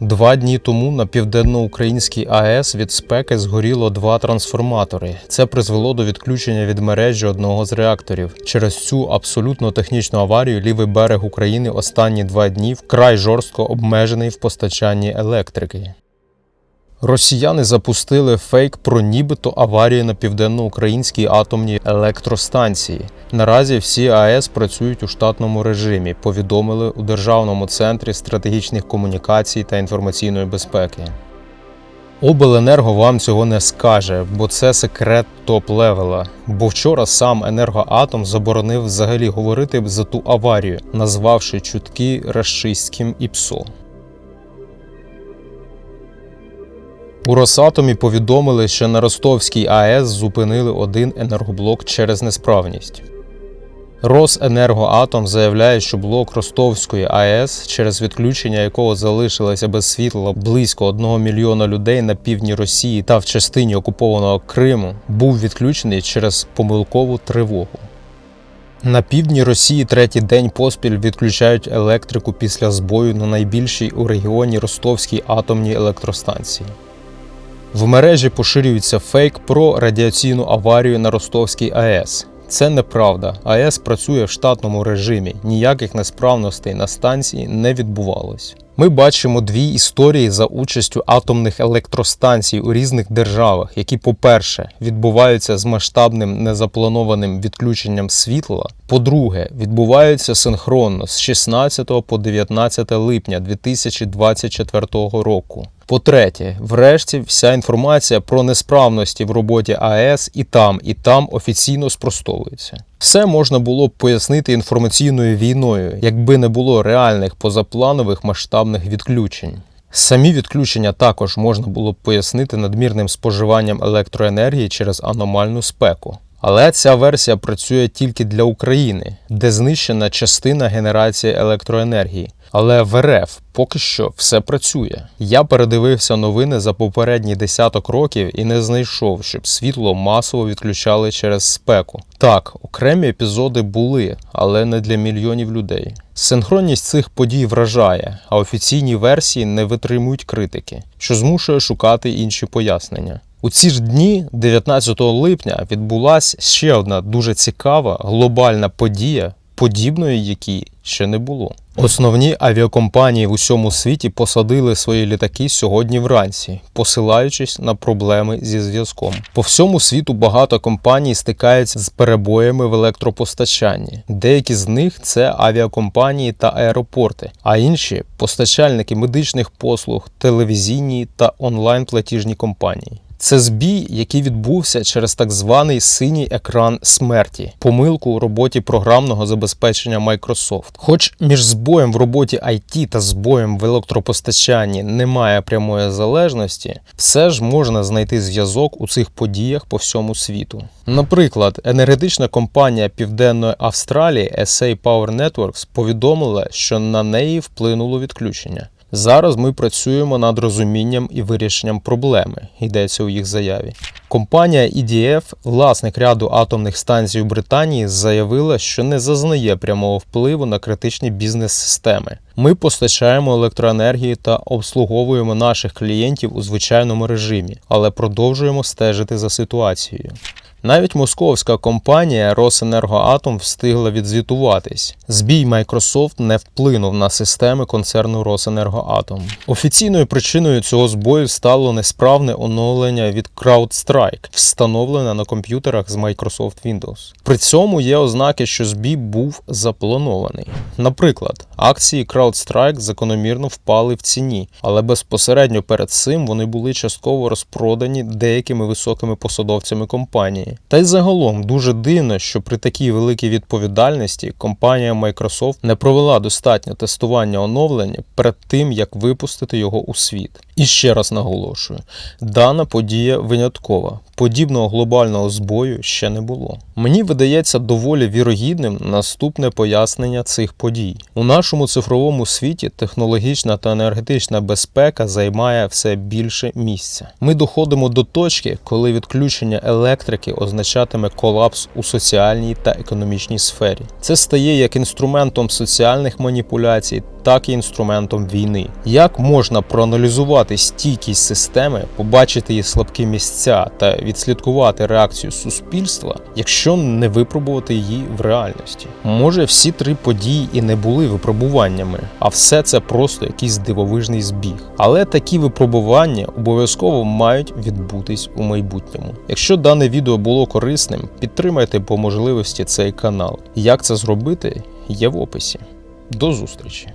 Два дні тому на південноукраїнській АЕС від спеки згоріло два трансформатори. Це призвело до відключення від мережі одного з реакторів. Через цю абсолютно технічну аварію лівий берег України останні два дні вкрай жорстко обмежений в постачанні електрики. Росіяни запустили фейк про нібито аварію на південноукраїнській атомній електростанції. Наразі всі АЕС працюють у штатному режимі, повідомили у Державному центрі стратегічних комунікацій та інформаційної безпеки. Обленерго вам цього не скаже, бо це секрет топ-левела. Бо вчора сам енергоатом заборонив взагалі говорити за ту аварію, назвавши чутки рашистським ІПСО. У Росатомі повідомили, що на Ростовській АЕС зупинили один енергоблок через несправність. Росенергоатом заявляє, що блок Ростовської АЕС, через відключення якого залишилося без світла близько 1 мільйона людей на півдні Росії та в частині окупованого Криму, був відключений через помилкову тривогу. На півдні Росії третій день поспіль відключають електрику після збою на найбільшій у регіоні Ростовській атомній електростанції. В мережі поширюється фейк про радіаційну аварію на Ростовській АЕС. Це неправда. АЕС працює в штатному режимі, ніяких несправностей на станції не відбувалось. Ми бачимо дві історії за участю атомних електростанцій у різних державах, які, по-перше, відбуваються з масштабним незапланованим відключенням світла. По-друге, відбуваються синхронно з 16 по 19 липня 2024 року. По-третє, врешті, вся інформація про несправності в роботі АЕС і там, і там офіційно спростовується. Все можна було б пояснити інформаційною війною, якби не було реальних позапланових масштабних відключень. Самі відключення також можна було б пояснити надмірним споживанням електроенергії через аномальну спеку. Але ця версія працює тільки для України, де знищена частина генерації електроенергії. Але в РФ поки що все працює. Я передивився новини за попередні десяток років і не знайшов, щоб світло масово відключали через спеку. Так, окремі епізоди були, але не для мільйонів людей. Синхронність цих подій вражає, а офіційні версії не витримують критики, що змушує шукати інші пояснення. У ці ж дні, 19 липня, відбулася ще одна дуже цікава глобальна подія, подібної якій ще не було. Основні авіакомпанії в усьому світі посадили свої літаки сьогодні вранці, посилаючись на проблеми зі зв'язком. По всьому світу багато компаній стикаються з перебоями в електропостачанні. Деякі з них це авіакомпанії та аеропорти, а інші постачальники медичних послуг, телевізійні та онлайн-платіжні компанії. Це збій, який відбувся через так званий синій екран смерті, помилку у роботі програмного забезпечення Microsoft. Хоч між збоєм в роботі IT та збоєм в електропостачанні немає прямої залежності, все ж можна знайти зв'язок у цих подіях по всьому світу. Наприклад, енергетична компанія Південної Австралії SA Power Networks повідомила, що на неї вплинуло відключення. Зараз ми працюємо над розумінням і вирішенням проблеми, йдеться у їх заяві. Компанія EDF, власник ряду атомних станцій у Британії, заявила, що не зазнає прямого впливу на критичні бізнес-системи. Ми постачаємо електроенергію та обслуговуємо наших клієнтів у звичайному режимі, але продовжуємо стежити за ситуацією. Навіть московська компанія Росенергоатом встигла відзвітуватись. Збій Microsoft не вплинув на системи концерну Росенергоатом. Офіційною причиною цього збою стало несправне оновлення від CrowdStrike, встановлене на комп'ютерах з Microsoft Windows. При цьому є ознаки, що збій був запланований. Наприклад, акції CrowdStrike закономірно впали в ціні, але безпосередньо перед цим вони були частково розпродані деякими високими посадовцями компанії. Та й загалом дуже дивно, що при такій великій відповідальності компанія Microsoft не провела достатньо тестування оновлення перед тим, як випустити його у світ. І ще раз наголошую: дана подія виняткова. Подібного глобального збою ще не було. Мені видається доволі вірогідним наступне пояснення цих подій. У нашому цифровому світі технологічна та енергетична безпека займає все більше місця. Ми доходимо до точки, коли відключення електрики означатиме колапс у соціальній та економічній сфері. Це стає як інструментом соціальних маніпуляцій так і інструментом війни. Як можна проаналізувати стійкість системи, побачити її слабкі місця та відслідкувати реакцію суспільства, якщо не випробувати її в реальності? Може, всі три події і не були випробуваннями, а все це просто якийсь дивовижний збіг. Але такі випробування обов'язково мають відбутись у майбутньому. Якщо дане відео було корисним, підтримайте по можливості цей канал. Як це зробити, є в описі. До зустрічі!